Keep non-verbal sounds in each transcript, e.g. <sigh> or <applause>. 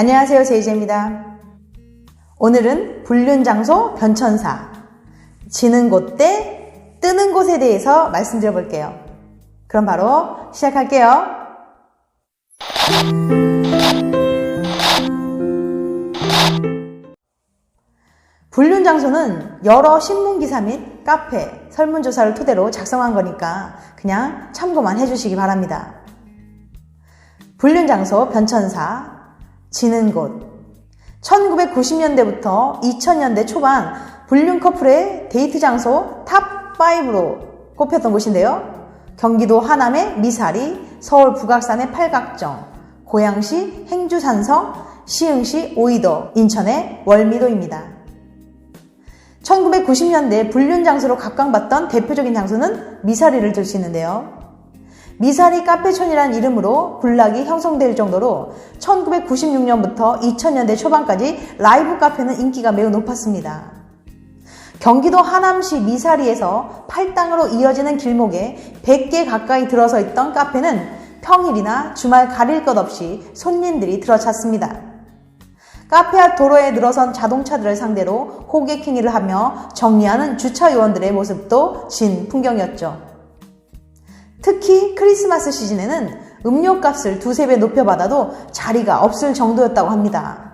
안녕하세요. 제이제입니다. 오늘은 불륜 장소 변천사, 지는 곳 대 뜨는 곳에 대해서 말씀드려 볼게요. 그럼 바로 시작할게요. 불륜 장소는 여러 신문 기사 및 카페, 설문조사를 토대로 작성한 거니까 그냥 참고만 해주시기 바랍니다. 불륜 장소 변천사, 지는 곳. 1990년대부터 2000년대 초반 불륜 커플의 데이트 장소 탑5로 꼽혔던 곳인데요. 경기도 하남의 미사리, 서울 북악산의 팔각정, 고양시 행주산성, 시흥시 오이도, 인천의 월미도입니다. 1990년대 불륜 장소로 각광받던 대표적인 장소는 미사리를 들 수 있는데요. 미사리 카페촌이라는 이름으로 군락이 형성될 정도로 1996년부터 2000년대 초반까지 라이브 카페는 인기가 매우 높았습니다. 경기도 하남시 미사리에서 팔당으로 이어지는 길목에 100개 가까이 들어서 있던 카페는 평일이나 주말 가릴 것 없이 손님들이 들어찼습니다. 카페 앞 도로에 늘어선 자동차들을 상대로 호객행위를 하며 정리하는 주차 요원들의 모습도 진 풍경이었죠. 특히 크리스마스 시즌에는 음료값을 두세 배 높여받아도 자리가 없을 정도였다고 합니다.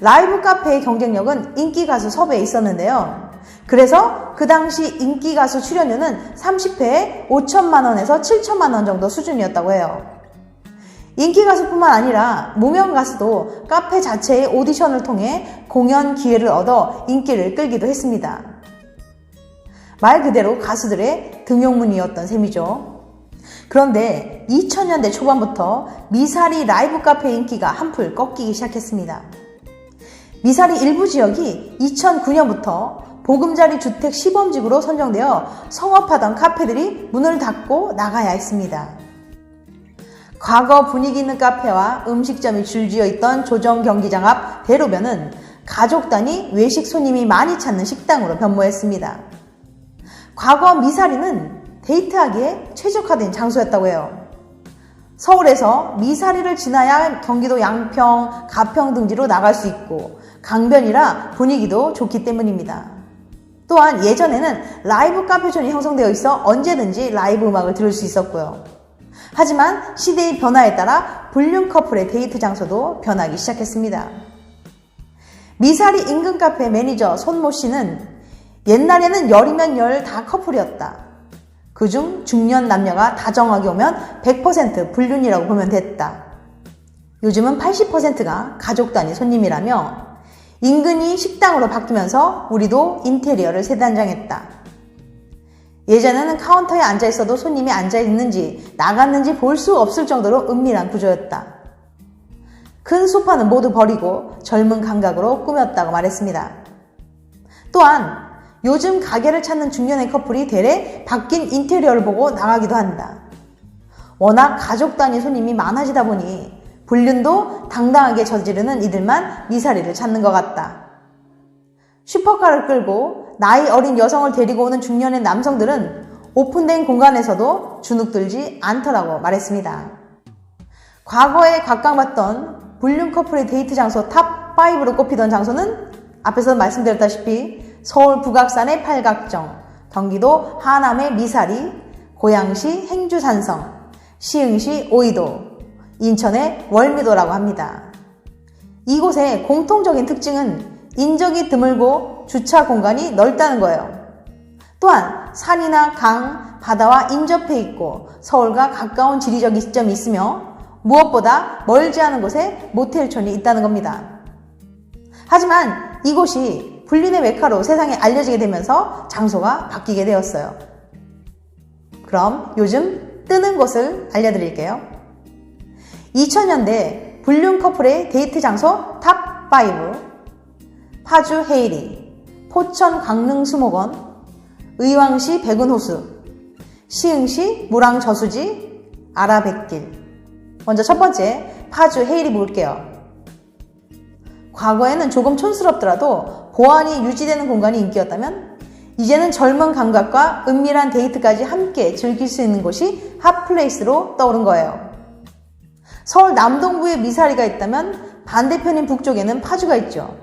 라이브 카페의 경쟁력은 인기 가수 섭외에 있었는데요. 그래서 그 당시 인기 가수 출연료는 30회에 5천만 원에서 7천만 원 정도 수준이었다고 해요. 인기 가수뿐만 아니라 무명 가수도 카페 자체의 오디션을 통해 공연 기회를 얻어 인기를 끌기도 했습니다. 말 그대로 가수들의 등용문이었던 셈이죠. 그런데 2000년대 초반부터 미사리 라이브 카페 인기가 한풀 꺾이기 시작했습니다. 미사리 일부 지역이 2009년부터 보금자리 주택 시범지구로 선정되어 성업하던 카페들이 문을 닫고 나가야 했습니다. 과거 분위기 있는 카페와 음식점이 줄지어 있던 조정 경기장 앞 대로변은 가족 단위 외식 손님이 많이 찾는 식당으로 변모했습니다. 과거 미사리는 데이트하기에 최적화된 장소였다고 해요. 서울에서 미사리를 지나야 경기도 양평, 가평 등지로 나갈 수 있고 강변이라 분위기도 좋기 때문입니다. 또한 예전에는 라이브 카페존이 형성되어 있어 언제든지 라이브 음악을 들을 수 있었고요. 하지만 시대의 변화에 따라 불륜 커플의 데이트 장소도 변하기 시작했습니다. 미사리 인근 카페 매니저 손모 씨는 옛날에는 열이면 열 다 커플이었다. 그중 중년 남녀가 다정하게 오면 100% 불륜이라고 보면 됐다. 요즘은 80%가 가족 단위 손님이라며 인근이 식당으로 바뀌면서 우리도 인테리어를 세단장했다. 예전에는 카운터에 앉아 있어도 손님이 앉아 있는지 나갔는지 볼 수 없을 정도로 은밀한 구조였다. 큰 소파는 모두 버리고 젊은 감각으로 꾸몄다고 말했습니다. 또한 요즘 가게를 찾는 중년의 커플이 대래 바뀐 인테리어를 보고 나가기도 한다. 워낙 가족 단위 손님이 많아지다 보니 불륜도 당당하게 저지르는 이들만 미사리를 찾는 것 같다. 슈퍼카를 끌고 나이 어린 여성을 데리고 오는 중년의 남성들은 오픈된 공간에서도 주눅들지 않더라고 말했습니다. 과거에 각광받던 불륜 커플의 데이트 장소 탑5로 꼽히던 장소는 앞에서 말씀드렸다시피 서울 북악산의 팔각정, 경기도 하남의 미사리, 고양시 행주산성, 시흥시 오이도, 인천의 월미도라고 합니다. 이곳의 공통적인 특징은 인적이 드물고 주차 공간이 넓다는 거예요. 또한 산이나 강, 바다와 인접해 있고 서울과 가까운 지리적 이점이 있으며 무엇보다 멀지 않은 곳에 모텔촌이 있다는 겁니다. 하지만 이곳이 불륜의 메카로 세상에 알려지게 되면서 장소가 바뀌게 되었어요. 그럼 요즘 뜨는 곳을 알려드릴게요. 2000년대 불륜 커플의 데이트 장소 탑5 파주 헤이리, 포천 강릉 수목원, 의왕시 백운호수, 시흥시 무랑 저수지, 아라뱃길. 먼저 첫 번째 파주 헤이리 볼게요. 과거에는 조금 촌스럽더라도 보안이 유지되는 공간이 인기였다면 이제는 젊은 감각과 은밀한 데이트까지 함께 즐길 수 있는 곳이 핫플레이스로 떠오른 거예요. 서울 남동부에 미사리가 있다면 반대편인 북쪽에는 파주가 있죠.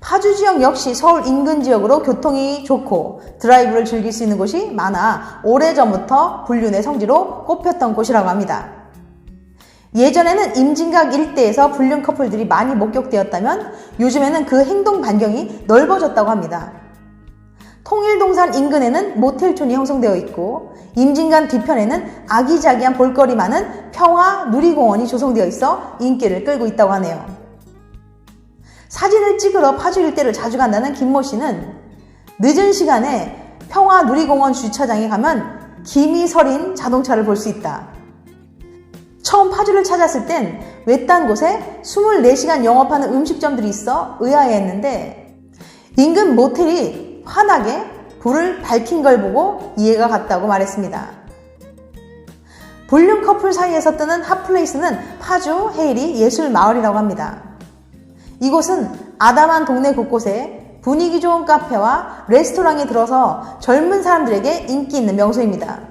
파주 지역 역시 서울 인근 지역으로 교통이 좋고 드라이브를 즐길 수 있는 곳이 많아 오래전부터 불륜의 성지로 꼽혔던 곳이라고 합니다. 예전에는 임진각 일대에서 불륜 커플들이 많이 목격되었다면 요즘에는 그 행동 반경이 넓어졌다고 합니다. 통일동산 인근에는 모텔촌이 형성되어 있고 임진간 뒤편에는 아기자기한 볼거리 많은 평화 누리공원이 조성되어 있어 인기를 끌고 있다고 하네요. 사진을 찍으러 파주 일대를 자주 간다는 김모 씨는 늦은 시간에 평화 누리공원 주차장에 가면 김이 서린 자동차를 볼 수 있다. 처음 파주를 찾았을 땐 외딴 곳에 24시간 영업하는 음식점들이 있어 의아해했는데 인근 모텔이 환하게 불을 밝힌 걸 보고 이해가 갔다고 말했습니다. 볼륨 커플 사이에서 뜨는 핫플레이스는 파주 헤일이 예술 마을이라고 합니다. 이곳은 아담한 동네 곳곳에 분위기 좋은 카페와 레스토랑이 들어서 젊은 사람들에게 인기 있는 명소입니다.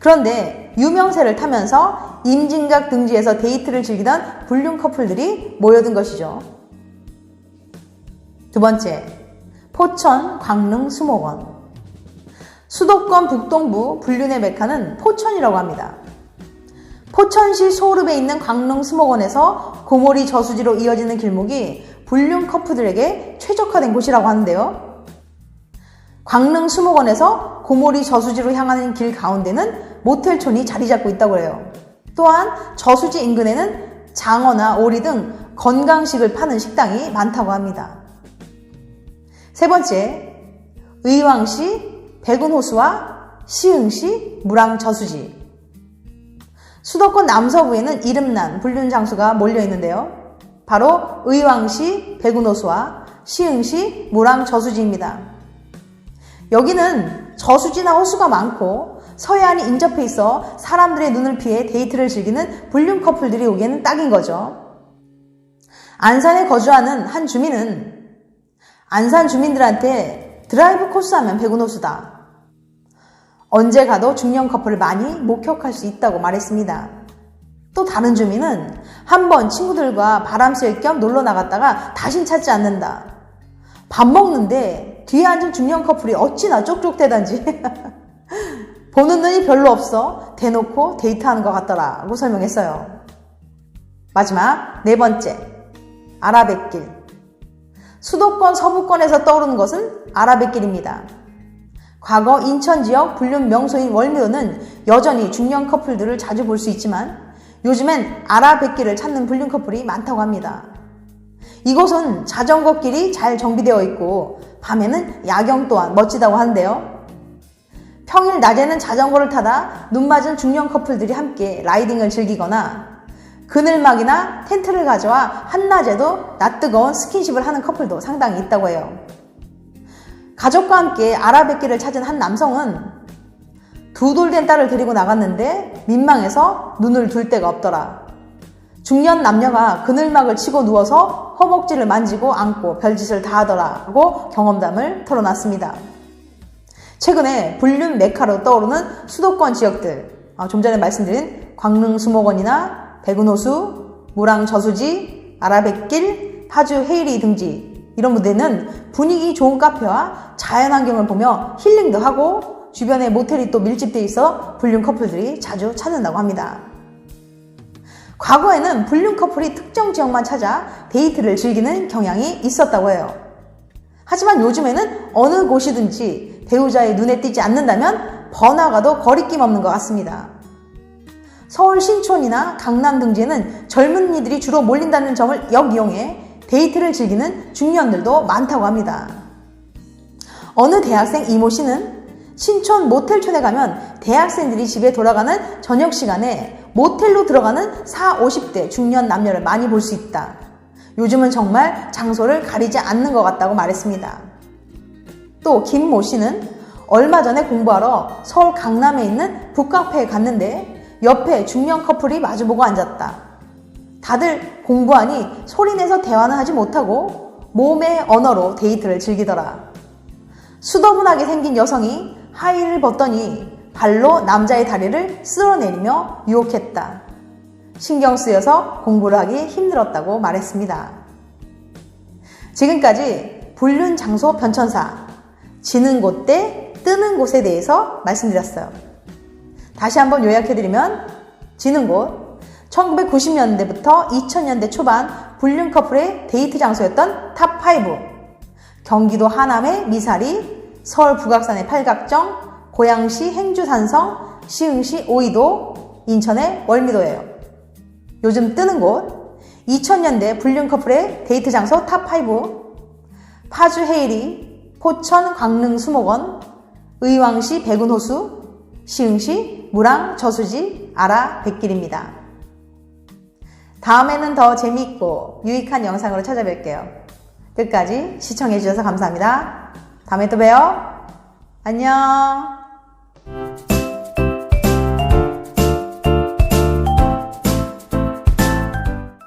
그런데 유명세를 타면서 임진각 등지에서 데이트를 즐기던 불륜 커플들이 모여든 것이죠. 두 번째, 포천 광릉 수목원. 수도권 북동부 불륜의 메카는 포천이라고 합니다. 포천시 소읍에 있는 광릉 수목원에서 고모리 저수지로 이어지는 길목이 불륜 커플들에게 최적화된 곳이라고 하는데요. 광릉 수목원에서 고모리 저수지로 향하는 길 가운데는 모텔촌이 자리 잡고 있다고 해요. 또한 저수지 인근에는 장어나 오리 등 건강식을 파는 식당이 많다고 합니다. 세 번째, 의왕시 백운호수와 시흥시 무랑저수지. 수도권 남서부에는 이름난 불륜 장수가 몰려 있는데요. 바로 의왕시 백운호수와 시흥시 무랑저수지입니다. 여기는 저수지나 호수가 많고 서해안이 인접해 있어 사람들의 눈을 피해 데이트를 즐기는 불륜 커플들이 오기에는 딱인 거죠. 안산에 거주하는 한 주민은 안산 주민들한테 드라이브 코스 하면 백운호수다. 언제 가도 중년 커플을 많이 목격할 수 있다고 말했습니다. 또 다른 주민은 한 번 친구들과 바람 쐴 겸 놀러 나갔다가 다신 찾지 않는다. 밥 먹는데 뒤에 앉은 중년 커플이 어찌나 쪽쪽대단지 <laughs> 보는 눈이 별로 없어 대놓고 데이트하는 것 같더라고 설명했어요. 마지막 네 번째 아라뱃길 수도권 서부권에서 떠오르는 것은 아라뱃길입니다. 과거 인천 지역 불륜 명소인 월미도는 여전히 중년 커플들을 자주 볼 수 있지만 요즘엔 아라뱃길을 찾는 불륜 커플이 많다고 합니다. 이곳은 자전거 길이 잘 정비되어 있고 밤에는 야경 또한 멋지다고 하는데요. 평일 낮에는 자전거를 타다 눈 맞은 중년 커플들이 함께 라이딩을 즐기거나 그늘막이나 텐트를 가져와 한낮에도 낯뜨거운 스킨십을 하는 커플도 상당히 있다고 해요. 가족과 함께 아라뱃길을 찾은 한 남성은 두 돌 된 딸을 데리고 나갔는데 민망해서 눈을 둘 데가 없더라. 중년 남녀가 그늘막을 치고 누워서 허벅지를 만지고 안고 별짓을 다 하더라고 경험담을 털어놨습니다. 최근에 불륜 메카로 떠오르는 수도권 지역들, 아, 좀 전에 말씀드린 광릉 수목원이나 백운호수, 무랑 저수지, 아라뱃길, 파주 헤이리 등지 이런 무대는 분위기 좋은 카페와 자연환경을 보며 힐링도 하고 주변에 모텔이 또 밀집되어 있어 불륜 커플들이 자주 찾는다고 합니다. 과거에는 불륜 커플이 특정 지역만 찾아 데이트를 즐기는 경향이 있었다고 해요. 하지만 요즘에는 어느 곳이든지 배우자의 눈에 띄지 않는다면 번화가도 거리낌 없는 것 같습니다. 서울 신촌이나 강남 등지에는 젊은이들이 주로 몰린다는 점을 역이용해 데이트를 즐기는 중년들도 많다고 합니다. 어느 대학생 이모 씨는 신촌 모텔촌에 가면 대학생들이 집에 돌아가는 저녁 시간에 모텔로 들어가는 4, 50대 중년 남녀를 많이 볼 수 있다. 요즘은 정말 장소를 가리지 않는 것 같다고 말했습니다. 또 김 모 씨는 얼마 전에 공부하러 서울 강남에 있는 북카페에 갔는데 옆에 중년 커플이 마주보고 앉았다. 다들 공부하니 소리내서 대화는 하지 못하고 몸의 언어로 데이트를 즐기더라. 수더분하게 생긴 여성이 하의를 벗더니 발로 남자의 다리를 쓸어내리며 유혹했다. 신경 쓰여서 공부를 하기 힘들었다고 말했습니다. 지금까지 불륜 장소 변천사, 지는 곳 대 뜨는 곳에 대해서 말씀드렸어요. 다시 한번 요약해드리면, 지는 곳, 1990년대부터 2000년대 초반 불륜 커플의 데이트 장소였던 탑5. 경기도 하남의 미사리, 서울 북악산의 팔각정, 고양시 행주산성, 시흥시 오이도, 인천의 월미도예요. 요즘 뜨는 곳, 2000년대 불륜 커플의 데이트 장소 탑5, 파주 헤이리, 포천 광릉 수목원, 의왕시 백운호수, 시흥시 무랑 저수지 아라 백길입니다. 다음에는 더 재미있고 유익한 영상으로 찾아뵐게요. 끝까지 시청해주셔서 감사합니다. 다음에 또 봬요. 안녕.